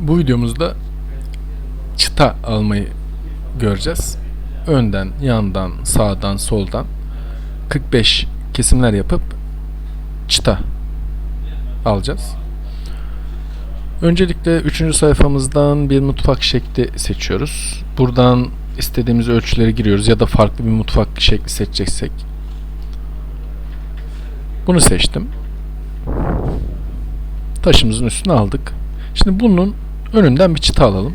Bu videomuzda çıta almayı göreceğiz. Önden, yandan, sağdan, soldan 45 kesimler yapıp çıta alacağız. Öncelikle 3. sayfamızdan bir mutfak şekli seçiyoruz. Buradan istediğimiz ölçüleri giriyoruz ya da farklı bir mutfak şekli seçeceksek. Bunu seçtim. Taşımızın üstüne aldık. Şimdi bunun önünden bir çıta alalım.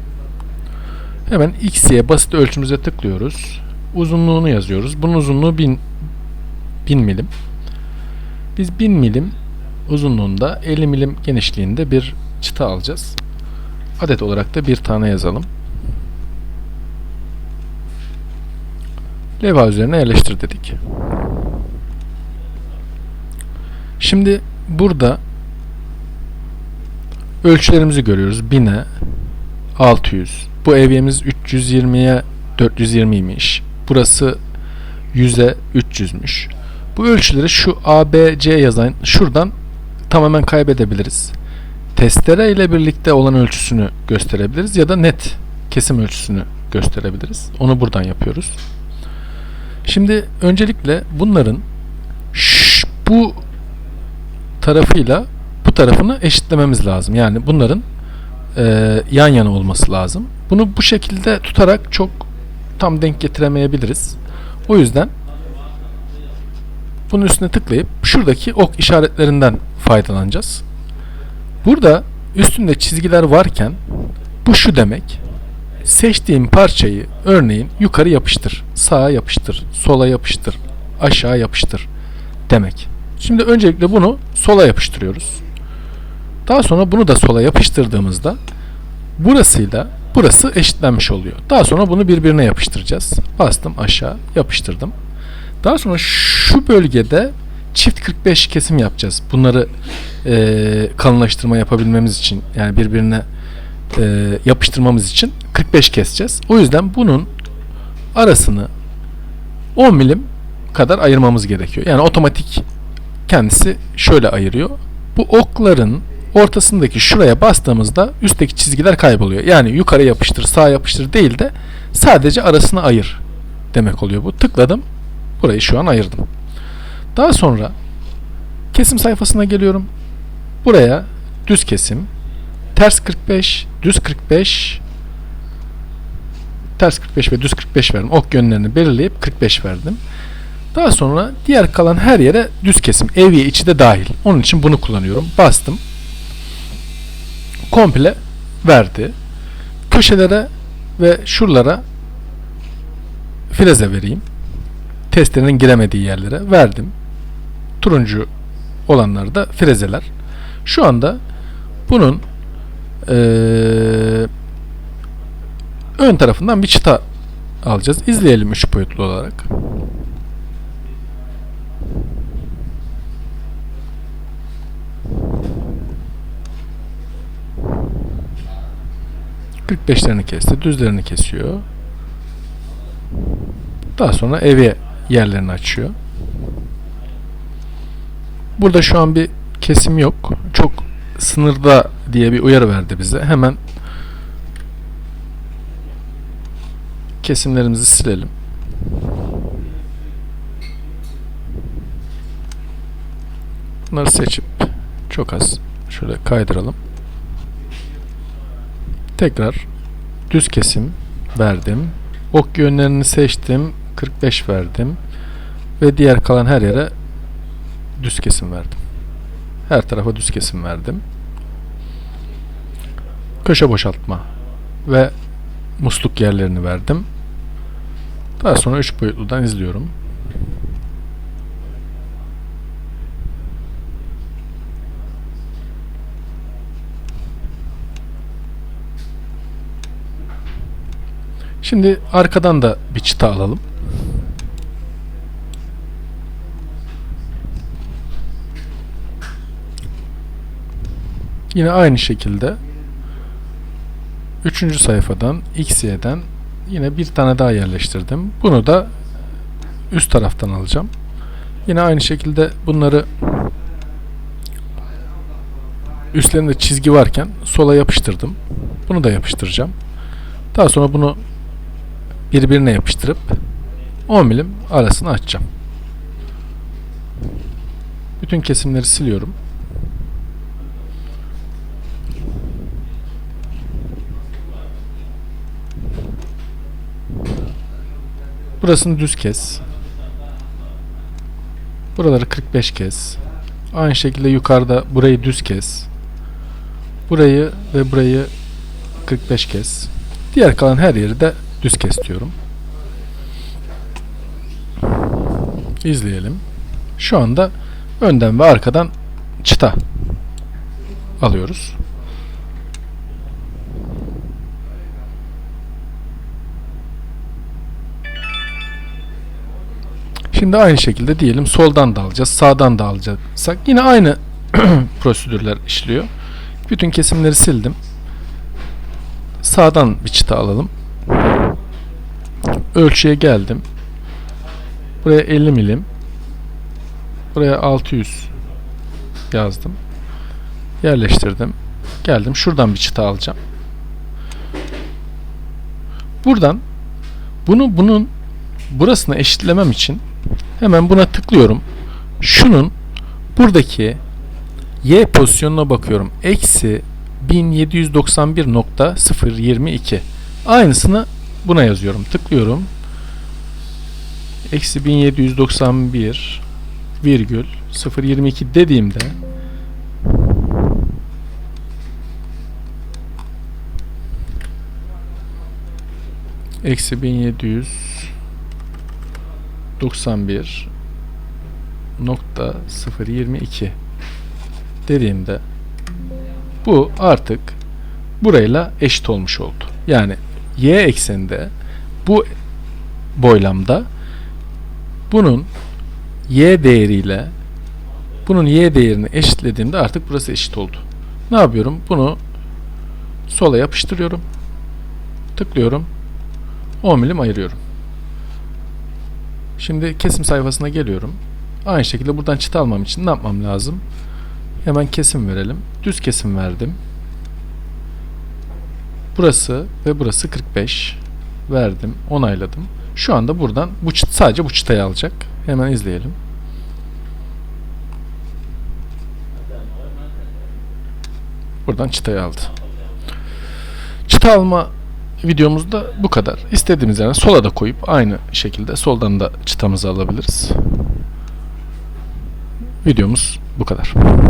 Hemen x'ye basit ölçümüze tıklıyoruz. Uzunluğunu yazıyoruz. Bunun uzunluğu 1000 1000 milim. Biz 1000 milim uzunluğunda 50 milim genişliğinde bir çıta alacağız. Adet olarak da bir tane yazalım. Levha üzerine yerleştir dedik. Şimdi burada ölçülerimizi görüyoruz. 1000'e 600. Bu evyemiz 320'ye 420'ymiş. Burası 100'e 300'müş. Bu ölçüleri şu ABC yazan şuradan tamamen kaybedebiliriz. Testere ile birlikte olan ölçüsünü gösterebiliriz ya da net kesim ölçüsünü gösterebiliriz. Onu buradan yapıyoruz. Şimdi öncelikle bunların ş- bu tarafıyla tarafını eşitlememiz lazım. Yani bunların e, yan yana olması lazım. Bunu bu şekilde tutarak çok tam denk getiremeyebiliriz. O yüzden bunun üstüne tıklayıp şuradaki ok işaretlerinden faydalanacağız. Burada üstünde çizgiler varken bu şu demek. Seçtiğim parçayı örneğin yukarı yapıştır, sağa yapıştır, sola yapıştır, aşağı yapıştır demek. Şimdi öncelikle bunu sola yapıştırıyoruz. Daha sonra bunu da sola yapıştırdığımızda burasıyla burası eşitlenmiş oluyor. Daha sonra bunu birbirine yapıştıracağız. Bastım aşağı yapıştırdım. Daha sonra şu bölgede çift 45 kesim yapacağız. Bunları e, kalınlaştırma yapabilmemiz için yani birbirine e, yapıştırmamız için 45 keseceğiz. O yüzden bunun arasını 10 milim kadar ayırmamız gerekiyor. Yani otomatik kendisi şöyle ayırıyor. Bu okların ortasındaki şuraya bastığımızda üstteki çizgiler kayboluyor. Yani yukarı yapıştır, sağa yapıştır değil de sadece arasını ayır demek oluyor bu. Tıkladım. Burayı şu an ayırdım. Daha sonra kesim sayfasına geliyorum. Buraya düz kesim, ters 45, düz 45, ters 45 ve düz 45 verdim. Ok yönlerini belirleyip 45 verdim. Daha sonra diğer kalan her yere düz kesim. Evye içi de dahil. Onun için bunu kullanıyorum. Bastım. Komple verdi. Köşelere ve şuralara freze vereyim. Testerin giremediği yerlere verdim. Turuncu olanlar da frezeler. Şu anda bunun eee, ön tarafından bir çıta alacağız. İzleyelim üç boyutlu olarak. ...45'lerini kesti, düzlerini kesiyor. Daha sonra evye yerlerini açıyor. Burada şu an bir kesim yok. Çok sınırda diye bir uyarı verdi bize. Hemen kesimlerimizi silelim. Bunları seçip çok az şöyle kaydıralım. Tekrar düz kesim verdim. Ok yönlerini seçtim. 45 verdim. Ve diğer kalan her yere düz kesim verdim. Her tarafa düz kesim verdim. Köşe boşaltma ve musluk yerlerini verdim. Daha sonra 3 boyutludan izliyorum. Şimdi arkadan da bir çıta alalım. Yine aynı şekilde 3. sayfadan XY'den yine bir tane daha yerleştirdim. Bunu da üst taraftan alacağım. Yine aynı şekilde bunları üstlerinde çizgi varken sola yapıştırdım. Bunu da yapıştıracağım. Daha sonra bunu birbirine yapıştırıp 10 milim arasını açacağım. Bütün kesimleri siliyorum. Burasını düz kes. Buraları 45 kes. Aynı şekilde yukarıda burayı düz kes. Burayı ve burayı 45 kes. Diğer kalan her yeri de düz kes diyorum. İzleyelim. Şu anda önden ve arkadan çıta alıyoruz. Şimdi aynı şekilde diyelim soldan da alacağız, sağdan da alacaksak yine aynı prosedürler işliyor. Bütün kesimleri sildim. Sağdan bir çıta alalım. Ölçüye geldim. Buraya 50 milim. Buraya 600 yazdım. Yerleştirdim. Geldim. Şuradan bir çıta alacağım. Buradan bunu bunun burasını eşitlemem için hemen buna tıklıyorum. Şunun buradaki Y pozisyonuna bakıyorum. Eksi 1791.022 Aynısını buna yazıyorum. Tıklıyorum. Eksi 1791 virgül 022 dediğimde eksi 1791 nokta 022 dediğimde bu artık burayla eşit olmuş oldu. Yani y ekseninde bu boylamda bunun y değeriyle bunun y değerini eşitlediğimde artık burası eşit oldu. Ne yapıyorum? Bunu sola yapıştırıyorum. Tıklıyorum. 10 milim ayırıyorum. Şimdi kesim sayfasına geliyorum. Aynı şekilde buradan çıta almam için ne yapmam lazım? Hemen kesim verelim. Düz kesim verdim. Burası ve burası 45 verdim, onayladım. Şu anda buradan bu çıt sadece bu çıtayı alacak. Hemen izleyelim. Buradan çıtayı aldı. Çıta alma videomuzda bu kadar. İstediğimiz yerine sola da koyup aynı şekilde soldan da çıtamızı alabiliriz. Videomuz bu kadar.